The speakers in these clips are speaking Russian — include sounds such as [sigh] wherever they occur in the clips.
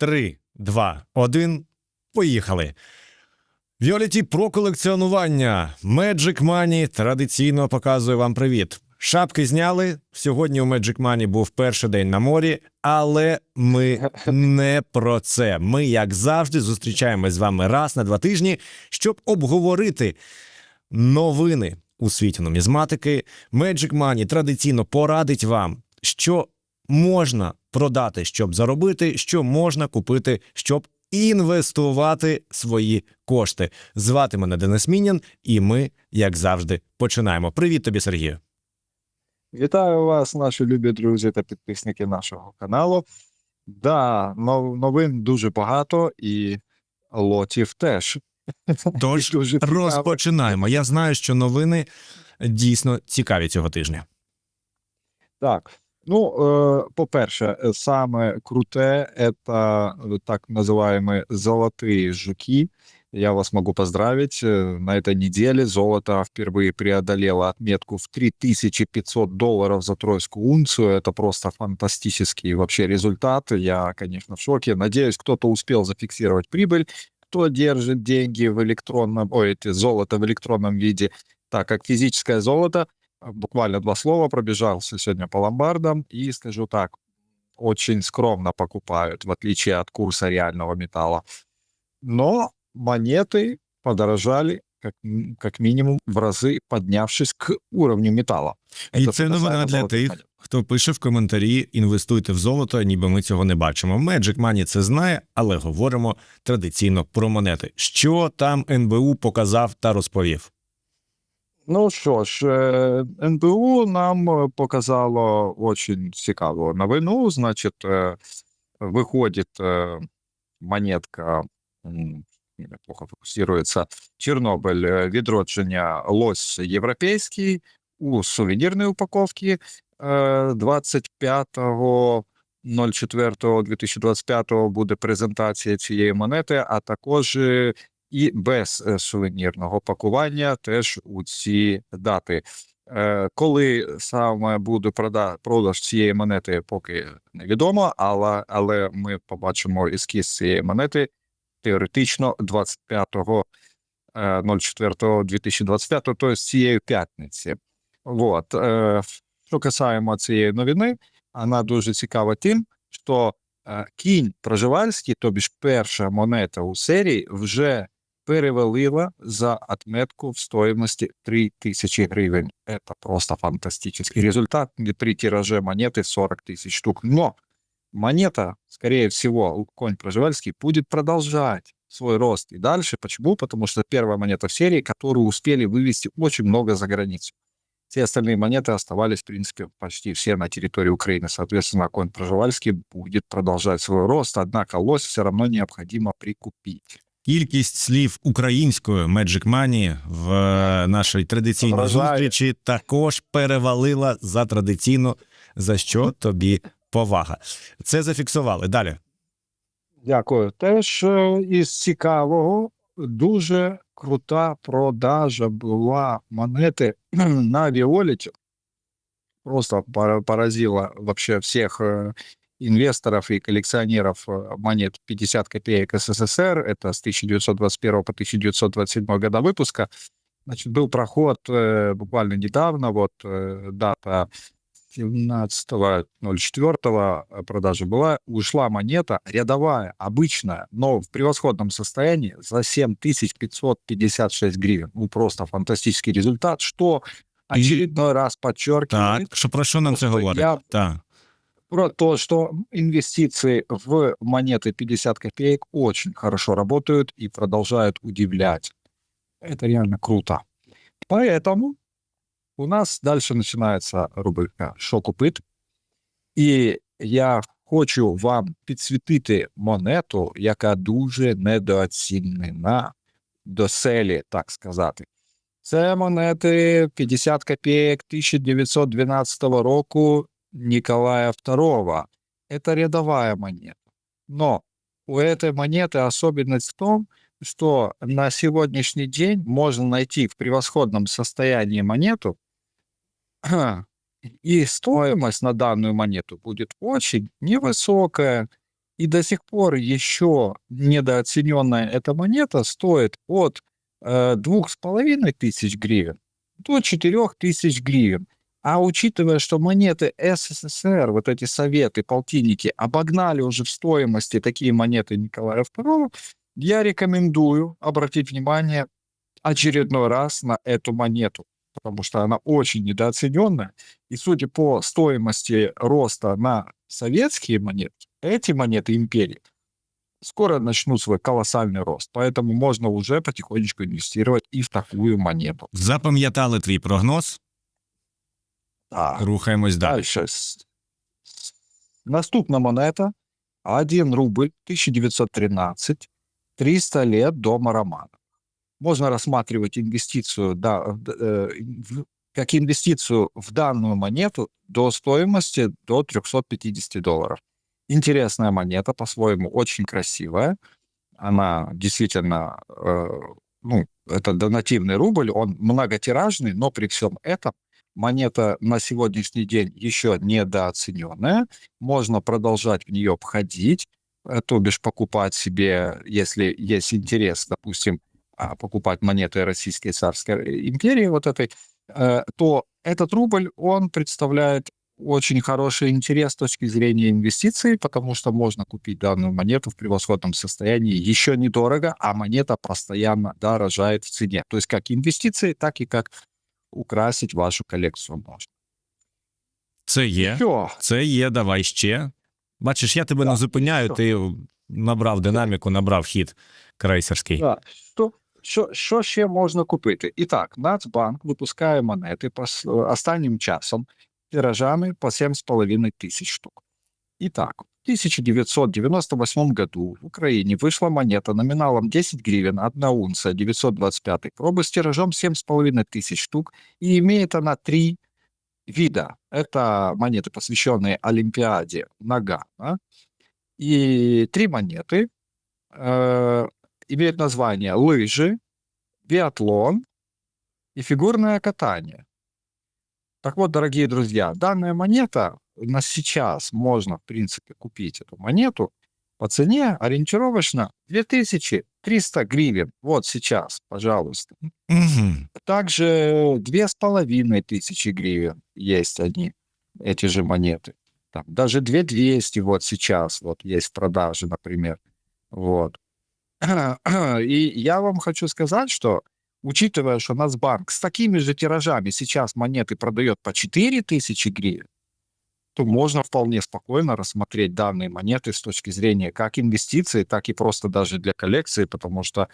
3, 2, 1. Поїхали. Віоліті про колекціонування. Magic Money традиційно показує вам привіт. Шапки зняли. Сьогодні у Magic Money був перший день на морі, але ми [laughs] не про це. Ми, як завжди, зустрічаємось з вами раз на два тижні, щоб обговорити новини у світі нумізматики. Magic Money традиційно порадить вам, що можна продати, щоб заробити, що можна купити, щоб інвестувати свої кошти. Звати мене Денис Мінян, і ми, як завжди, починаємо. Привіт тобі, Сергію. Вітаю вас, наші любі друзі та підписники нашого каналу. Да, новин дуже багато і лотів теж. Тож [laughs] Дуже розпочинаємо. Я знаю, що новини дійсно цікаві цього тижня. Так. Ну, э, по-перше, э, самое крутое это э, так называемые золотые жуки. Я вас могу поздравить. На этой неделе золото впервые преодолело отметку в 3500 долларов за тройскую унцию. Это просто фантастический вообще результат. Я, конечно, в шоке. Надеюсь, кто-то успел зафиксировать прибыль, кто держит деньги в электронном, ой, эти золото в электронном виде, так как физическое золото буквально два слова пробежался сегодня по ломбардам и скажу так, очень скромно покупают, в отличие от курса реального металла. Но монеты подорожали как, как минимум в разы, поднявшись к уровню металла. І Це це новина для тих, монет. хто пише в коментарі: інвестуйте в золото, ніби ми цього не бачимо. Magic Money це знає, але говоримо традиційно про монети. Що там НБУ показав та розповів? Ну що ж, е, НБУ нам е, показало очень цікаву новину. Значить, е, виходить монетка, плохо фокусується, Чорнобиль, відродження лось європейський у сувенірній упаковці е, 25.04.2025 буде презентація цієї монети, а також і без е, сувенірного пакування теж у ці дати. Е, Коли саме буде прода- продаж цієї монети, поки невідомо, але, але ми побачимо ескіз цієї монети теоретично 25.04.2025, тобто цієї п'ятниці. Вот. Е, Що касаємо цієї новини, вона дуже цікава тим, що е, кінь Проживальський, тобі ж перша монета у серії, вже перевалила за отметку в стоимости 3000 гривен. Это просто фантастический результат при тираже монеты 40 тысяч штук. Но монета, скорее всего, конь Проживальский будет продолжать свой рост и дальше. Почему? Потому что первая монета в серии, которую успели вывести очень много за границу. Все остальные монеты оставались, в принципе, почти все на территории Украины. Соответственно, конь Проживальский будет продолжать свой рост, однако лось все равно необходимо прикупить. Кількість слів українською Magic Money в е, нашій традиційній Вражає. зустрічі також перевалила за традиційно, за що тобі повага. Це зафіксували. Далі. Дякую. Теж е, із цікавого дуже крута продажа була монети [clears throat] на Віоліті. Просто пора- поразила вообще всех э, инвесторов и коллекционеров э, монет 50 копеек СССР. Это с 1921 по 1927 года выпуска. Значит, был проход э, буквально недавно, вот э, дата 17.04 продажа была, ушла монета рядовая, обычная, но в превосходном состоянии за 7556 гривен. Ну, просто фантастический результат, что очередной раз подчеркивает Так, що про що нам це говорить? я- Так про то, что инвестиции в монеты 50 копеек очень хорошо работают и продолжают удивлять. Это реально круто. Поэтому у нас дальше начинается рубрика «Що купити?». І я хочу вам підсвітити монету, яка дуже недооцінена до селі, так сказати. Це монети 50 копеек 1912 року Николая II. Это рядовая монета. Но у этой монеты особенность в том, что на сегодняшний день можно найти в превосходном состоянии монету, [clears throat] и стоимость на данную монету будет очень невысокая. И до сих пор еще недооцененная эта монета стоит от э, двух с половиной тысяч гривен до четырех тысяч гривен. А учитывая, что монеты СССР, вот эти советы, полтинники, обогнали уже в стоимости такие монеты Николая II, я рекомендую обратить внимание очередной раз на эту монету, потому что она очень недооцененная. И судя по стоимости роста на советские монеты, эти монеты империи скоро начнут свой колоссальный рост. Поэтому можно уже потихонечку инвестировать и в такую монету. Запам'ятали твій прогноз. Так. Рухаємось далі. Дальше. Наступна монета. 1 рубль 1913. 300 лет дома Романа. Можно рассматривать инвестицию да, э, в- как инвестицию в данную монету до стоимости до 350 долларов. Интересная монета, по-своему очень красивая. Она действительно, э, ну, это донативный рубль, он многотиражный, но при всем этом монета на сегодняшний день еще недооцененная. Можно продолжать в нее входить, э, то бишь покупать себе, если есть интерес, допустим, а, покупать монеты Российской царской империи вот этой, э, то этот рубль, он представляет очень хороший интерес с точки зрения инвестиций, потому что можно купить данную монету в превосходном состоянии еще недорого, а монета постоянно дорожает в цене. То есть как инвестиции, так и как украсить вашу коллекцию можно. Це є. Все. Це є, давай ще. Бачиш, я тебе не зупиняю, що? ти набрав динаміку, набрав хід крейсерський. Да. Що, що, що ще можна купити? І так, Нацбанк випускає монети по, останнім часом тиражами по 7,5 тисяч штук. І так, 1998 году в Украине вышла монета номиналом 10 гривен, 1 унция, 925 пробы с тиражом 7,5 тысяч штук, и имеет она три вида. Это монеты, посвященные Олимпиаде Нагана, и три монеты э, имеют название лыжи, биатлон и фигурное катание. Так вот, дорогие друзья, данная монета на сейчас можно, в принципе, купить эту монету по цене ориентировочно 2300 гривен. Вот сейчас, пожалуйста. Угу. Также две с половиной тысячи гривен есть они, эти же монеты. Там, даже 2200 вот сейчас вот есть в продаже, например. Вот. [clears throat] И я вам хочу сказать, что учитывая, что Нацбанк с такими же тиражами сейчас монеты продает по 4000 гривен, то можно вполне спокойно рассмотреть данные монеты с точки зрения как инвестиции, так и просто даже для коллекции, потому что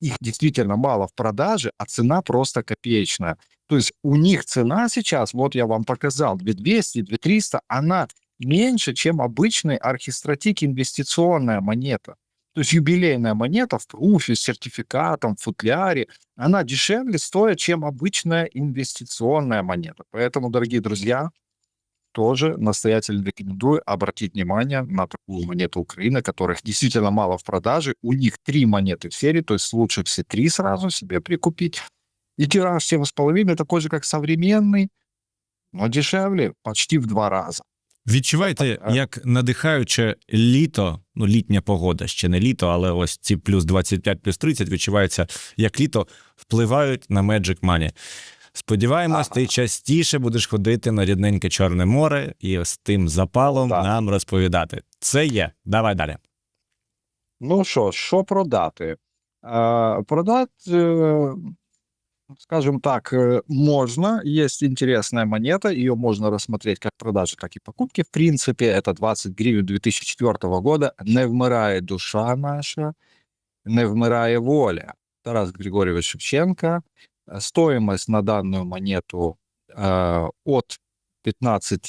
их действительно мало в продаже, а цена просто копеечная. То есть у них цена сейчас, вот я вам показал, 2200, 2300, она меньше, чем обычный архистратик инвестиционная монета. То есть юбилейная монета в пруфе, с сертификатом, в футляре, она дешевле стоит, чем обычная инвестиционная монета. Поэтому, дорогие друзья, тоже настоятельно рекомендую обратить внимание на такую монету Украины, которых действительно мало в продаже. У них три монеты в серии, то есть лучше все три сразу себе прикупить. И тираж 7,5 такой же, как современный, но дешевле почти в два раза. Відчуваєте, Так, а- як надихаюче літо, ну літня погода, ще не літо, але ось ці плюс 25, плюс 30 відчувається, як літо впливають на Magic Money. Сподіваємось, ти частіше будеш ходити на рідненьке Чорне море і з тим запалом Так. нам розповідати. Це є. Давай далі. Ну що, що продати? Е, продати, е, скажем так, е, можно. Есть интересная монета, ее можно рассмотреть как продажи, так и покупки. В принципе, это 20 гривен 2004 года. Не вмирає душа наша, не вмирає воля. Тарас Григорьевич Шевченко. Э, Стоимость на данную монету э, от 15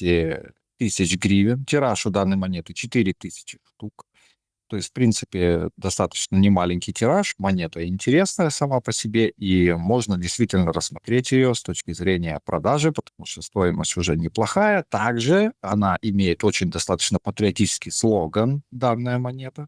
тысяч гривен. Тираж у данной монеты 4 тысячи штук. То есть, в принципе, достаточно немаленький тираж, монета интересная сама по себе, и можно действительно рассмотреть ее с точки зрения продажи, потому что стоимость уже неплохая. Также она имеет очень достаточно патриотический слоган, данная монета.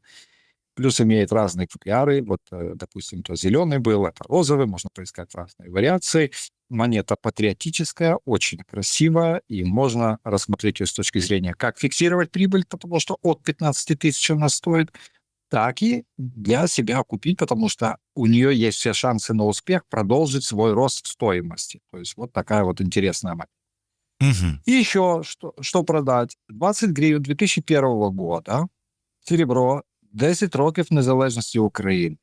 Плюс имеет разные футляры. Вот, э, допустим, то зеленый был, это розовый, можно поискать разные вариации. Монета патриотическая, очень красивая, и можно рассмотреть ее с точки зрения, как фиксировать прибыль, потому что от 15 тысяч она стоит, так и для себя купить, потому что у нее есть все шансы на успех продолжить свой рост стоимости. То есть вот такая вот интересная монета. Угу. И еще что, что продать? 20 гривен 2001 года. Серебро 10 років незалежності України.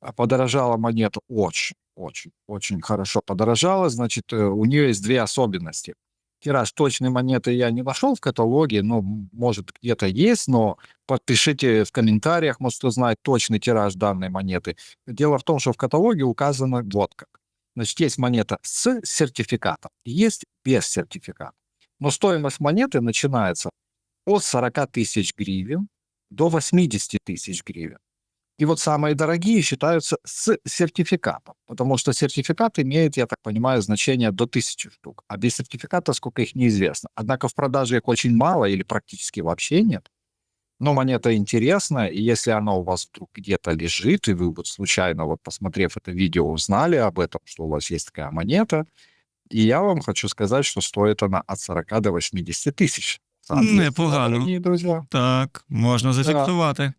А Подорожала монета очень, очень, очень хорошо подорожала. Значит, э, у нее есть две особенности. Тираж точной монеты я не нашел в каталоге, ну, м, может, где-то есть, но подпишите в комментариях, может, кто знает точный тираж данной монеты. Дело в том, что в каталоге указано вот как. Значит, есть монета с сертификатом, и есть без сертификата. Но стоимость монеты начинается от 40 тысяч гривен до 80 тысяч гривен. И вот самые дорогие считаются с сертификатом, потому что сертификат имеет, я так понимаю, значение до 1000 штук, а без сертификата сколько их неизвестно. Однако в продаже их очень мало или практически вообще нет. Но монета интересная, и если она у вас вдруг где-то лежит, и вы вот случайно, вот посмотрев это видео, узнали об этом, что у вас есть такая монета, и я вам хочу сказать, что стоит она от 40 до 80 тысяч. Непогано. Дорогие друзья, Так, можна зафіксувати.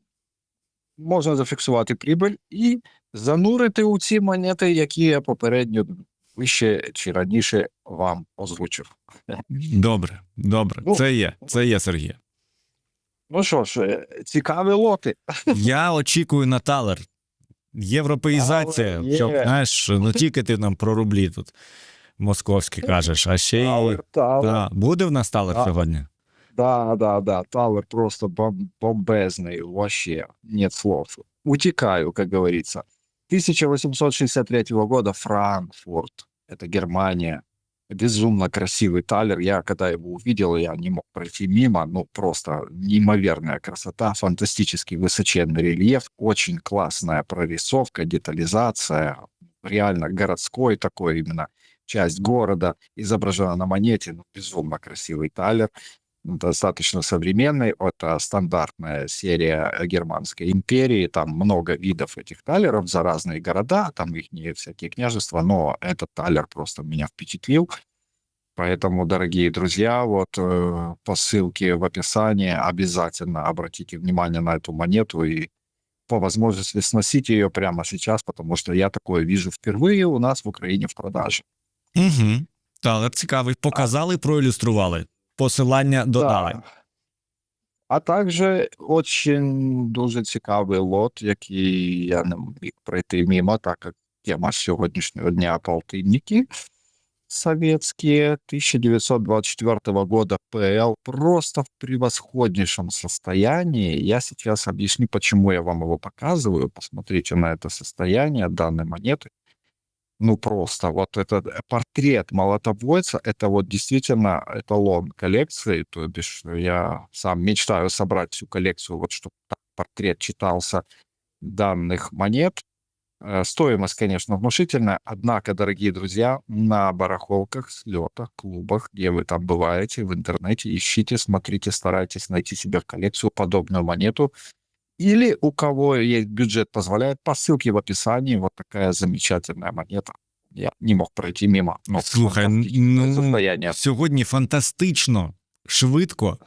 можна зафіксувати прибыль і занурити у ці монети, які я попередньо вище чи раніше вам озвучив. Добре, добре. Ну. Це є. Це є, Сергій. Ну що ж, е, цікаві лоти. Я очікую на талер. Європеїзація. Талер є. Щоб, знаєш, не тільки ти нам про рублі тут московські кажеш, а ще й. Талер, талер. Да. Буде в нас талер Да. сьогодні? Да, да, да, Талер просто бом- бомбезный, вообще нет слов. Утекаю, как говорится. 1863 года Франкфурт, это Германия. Безумно красивый талер. Я когда его увидел, я не мог пройти мимо. Ну, просто неимоверная красота, фантастический высоченный рельеф, очень классная прорисовка, детализация, реально городской такой именно часть города изображена на монете. Ну, безумно красивый талер достаточно современный. Это стандартная серия Германской империи. Там много видов этих талеров за разные города, там их не всякие княжества, но этот талер просто меня впечатлил. Поэтому, дорогие друзья, вот э, по ссылке в описании обязательно обратите внимание на эту монету и по возможности сносите ее прямо сейчас, потому что я такое вижу впервые у нас в Украине в продаже. Угу. Талер цікавий. Показали, проілюстрували Посилання додали. Да. А также очень дуже цікавий лот, який я не міг пройти мимо, так як тема сьогоднішнього дня полтинники советские 1924 года ПЛ просто в превосходнейшем состоянии. Я сейчас объясню, почему я вам его показываю. Посмотрите на это состояние данной монеты. Ну просто вот этот э, портрет молотобойца, это вот действительно эталон коллекции, то бишь я сам мечтаю собрать всю коллекцию, вот чтобы портрет читался данных монет. Э, Стоимость, конечно, внушительная, однако, дорогие друзья, на барахолках, слетах, клубах, где вы там бываете, в интернете, ищите, смотрите, старайтесь найти себе коллекцию подобную монету. Или у кого есть бюджет позволяет, по ссылке в описании вот такая замечательная монета. Я не мог пройти мимо. Ну, Слухай, ну, состояние. Сьогодні фантастично, швидко,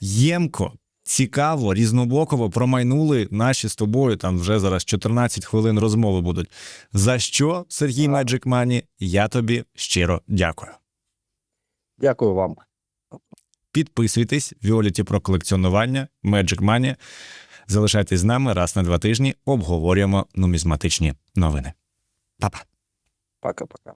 ємко, цікаво, різнобоково промайнули наші з тобою. Там вже зараз 14 хвилин розмови будуть. За що, Сергій. Magic Money, я тобі щиро дякую. Дякую вам. Підписуйтесь, Віоліті про колекціонування, Magic Money. Залишайтесь з нами раз на два тижні. Обговорюємо нумізматичні новини. Па-па. Пока-пока.